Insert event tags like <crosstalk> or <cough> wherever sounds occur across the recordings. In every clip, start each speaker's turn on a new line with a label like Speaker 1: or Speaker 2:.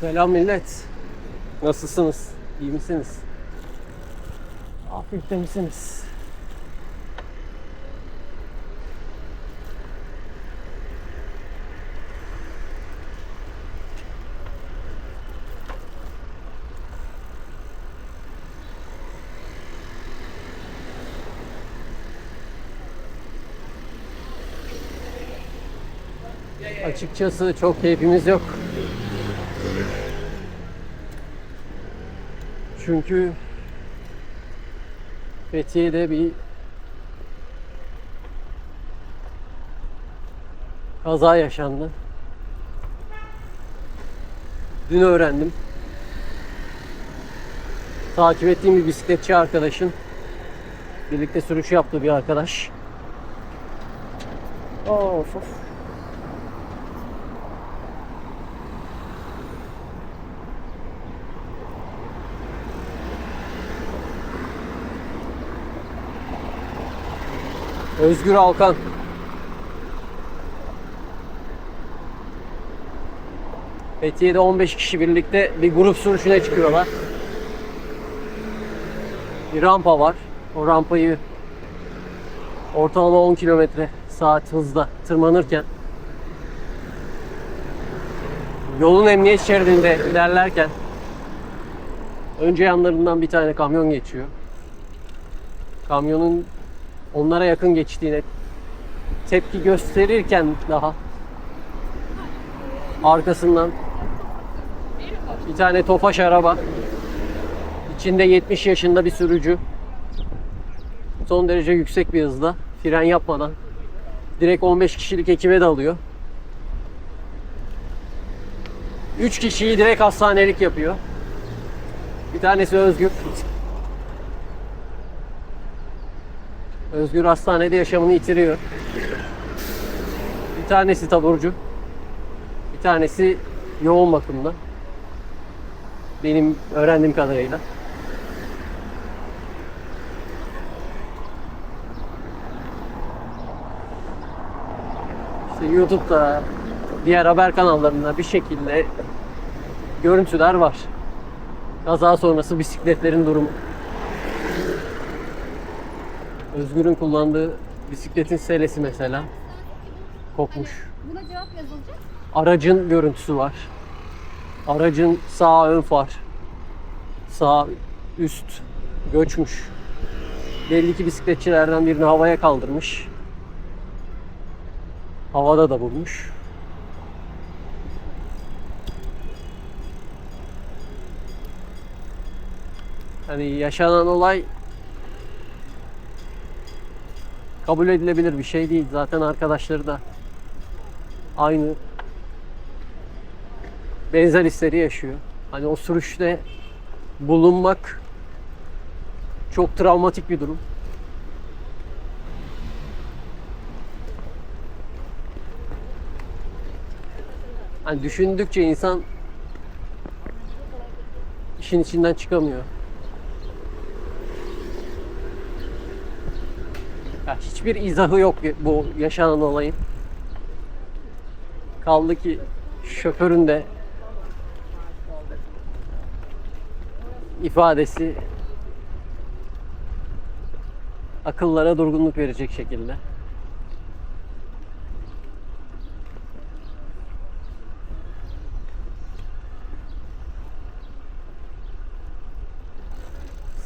Speaker 1: Selam millet. Nasılsınız? İyi misiniz? Afiyette misiniz? Açıkçası çok keyfimiz yok. Çünkü Fethiye'de bir kaza yaşandı. Dün öğrendim. Takip ettiğim bir bisikletçi arkadaşın birlikte sürüş yaptığı bir arkadaş. Of of. Özgür Alkan. Fethiye'de 15 kişi birlikte bir grup sürüşüne çıkıyorlar. Bir rampa var. O rampayı ortalama 10 kilometre saat hızla tırmanırken yolun emniyet şeridinde ilerlerken önce yanlarından bir tane kamyon geçiyor. Kamyonun onlara yakın geçtiğine tepki gösterirken daha arkasından bir tane tofaş araba içinde 70 yaşında bir sürücü son derece yüksek bir hızda fren yapmadan direkt 15 kişilik ekibe dalıyor. 3 kişiyi direkt hastanelik yapıyor. Bir tanesi Özgür. Özgür hastanede yaşamını yitiriyor. Bir tanesi taburcu. Bir tanesi yoğun bakımda. Benim öğrendiğim kadarıyla. İşte YouTube'da diğer haber kanallarında bir şekilde görüntüler var. Kaza sonrası bisikletlerin durumu. Özgür'ün kullandığı bisikletin selesi mesela kopmuş.
Speaker 2: Buna cevap yazılacak.
Speaker 1: Aracın görüntüsü var. Aracın sağ ön far, sağ üst göçmüş. Belli ki bisikletçilerden birini havaya kaldırmış. Havada da bulmuş. Hani yaşanan olay kabul edilebilir bir şey değil. Zaten arkadaşları da aynı benzer hisleri yaşıyor. Hani o sürüşte bulunmak çok travmatik bir durum. Hani düşündükçe insan işin içinden çıkamıyor. Ya hiçbir izahı yok bu yaşanan olayın. Kaldı ki şoförün de ifadesi akıllara durgunluk verecek şekilde.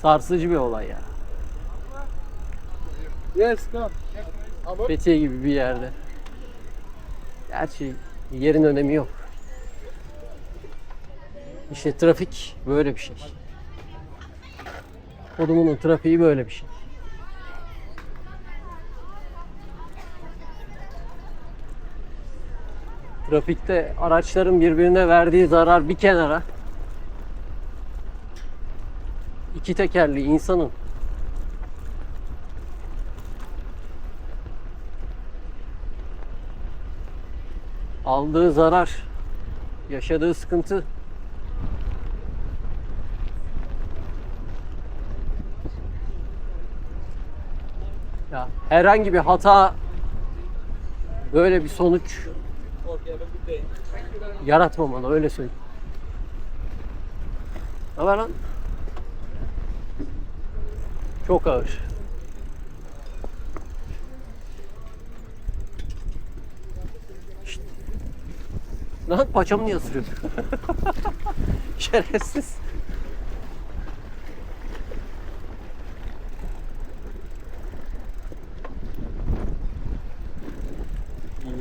Speaker 1: Sarsıcı bir olay ya.
Speaker 3: Yes, come.
Speaker 1: Fethiye gibi bir yerde. Gerçi yerin önemi yok. İşte trafik böyle bir şey. Kodumunun trafiği böyle bir şey. Trafikte araçların birbirine verdiği zarar bir kenara. iki tekerli insanın aldığı zarar, yaşadığı sıkıntı ya herhangi bir hata böyle bir sonuç yaratmamalı öyle söyleyeyim. Ne haber lan? Çok ağır. Lan paçamı niye ısırıyorsun? <laughs> Şerefsiz.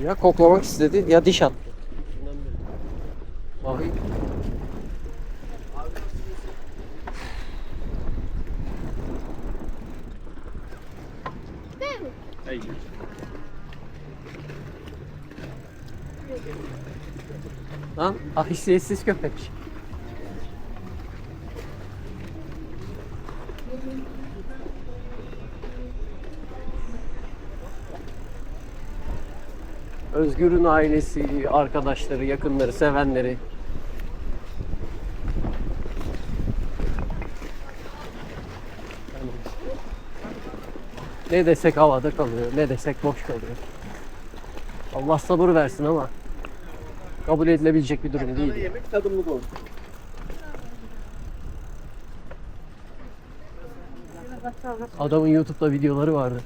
Speaker 1: Ya koklamak istedi ya diş attı. Bakayım. Lan ahisiyetsiz köpek. Özgür'ün ailesi, arkadaşları, yakınları, sevenleri. Ne desek havada kalıyor, ne desek boş kalıyor. Allah sabır versin ama kabul edilebilecek bir durum değil.
Speaker 2: Yemek tadımlık oldu.
Speaker 1: Adamın YouTube'da videoları vardı.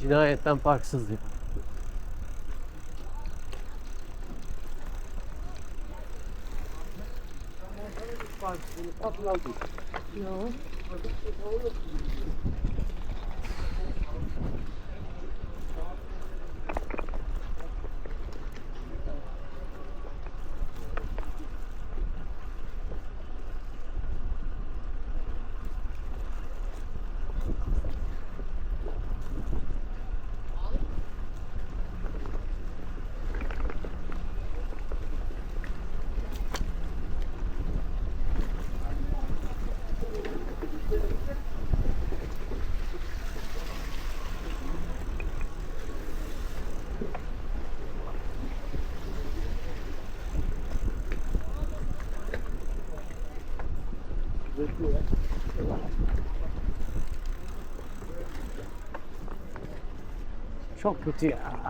Speaker 1: Cinayetten farksız ya. Çok kötü ya.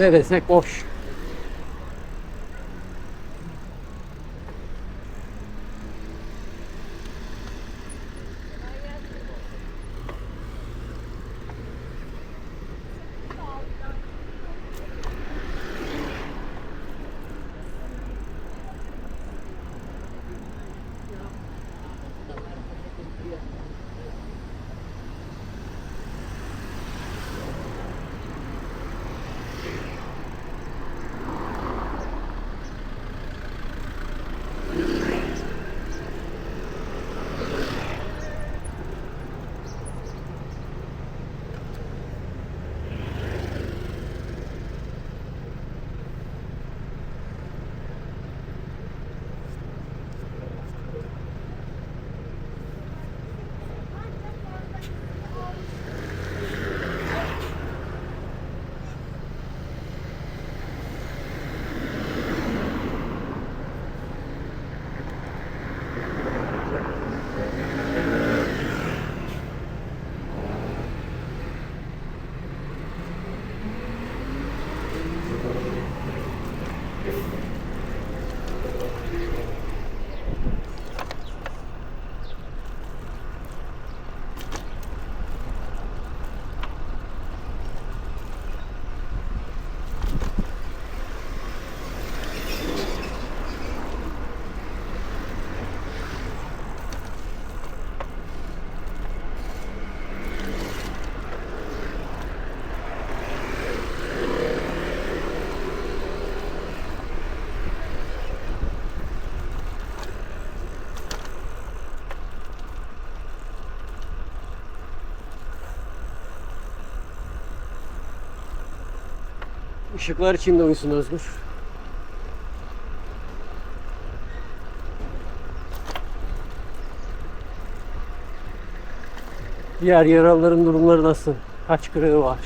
Speaker 1: Ne desek boş. Işıklar içinde uyusun Özgür. Diğer yaralıların durumları nasıl? Kaç kırığı var?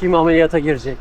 Speaker 1: Kim ameliyata girecek?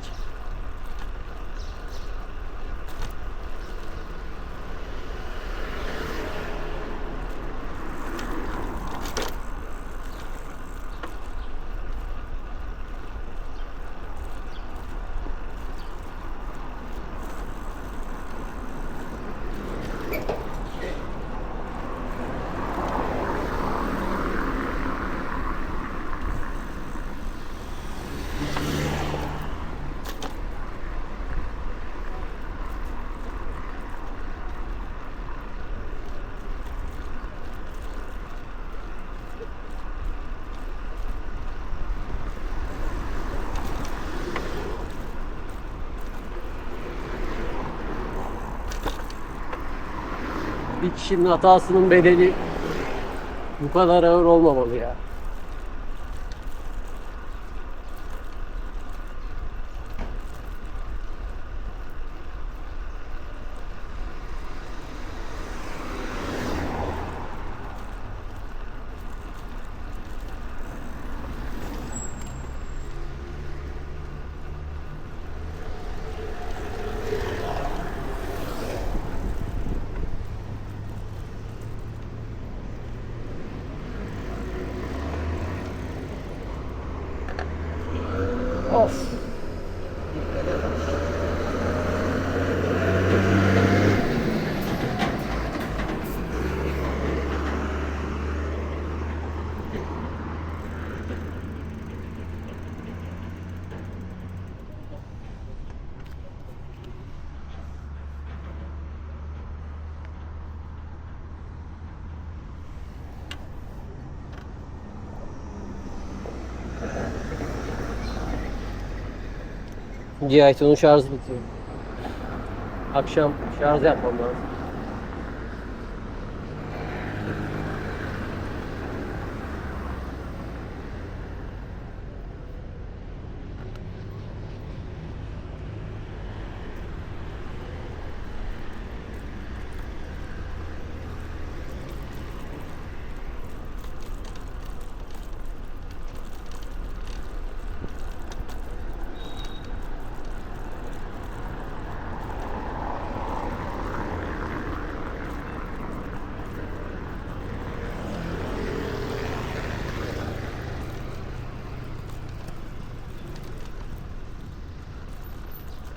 Speaker 1: Kişinin hatasının bedeli bu kadar ağır olmamalı ya. Cihayton'un şarjı bitiyor. Akşam şarj yapmam lazım.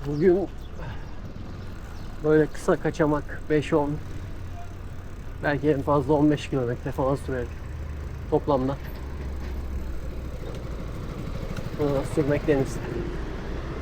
Speaker 1: Bugün böyle kısa kaçamak 5-10 belki en fazla 15 kilometre falan sürer toplamda. Bunu sürmek deniz.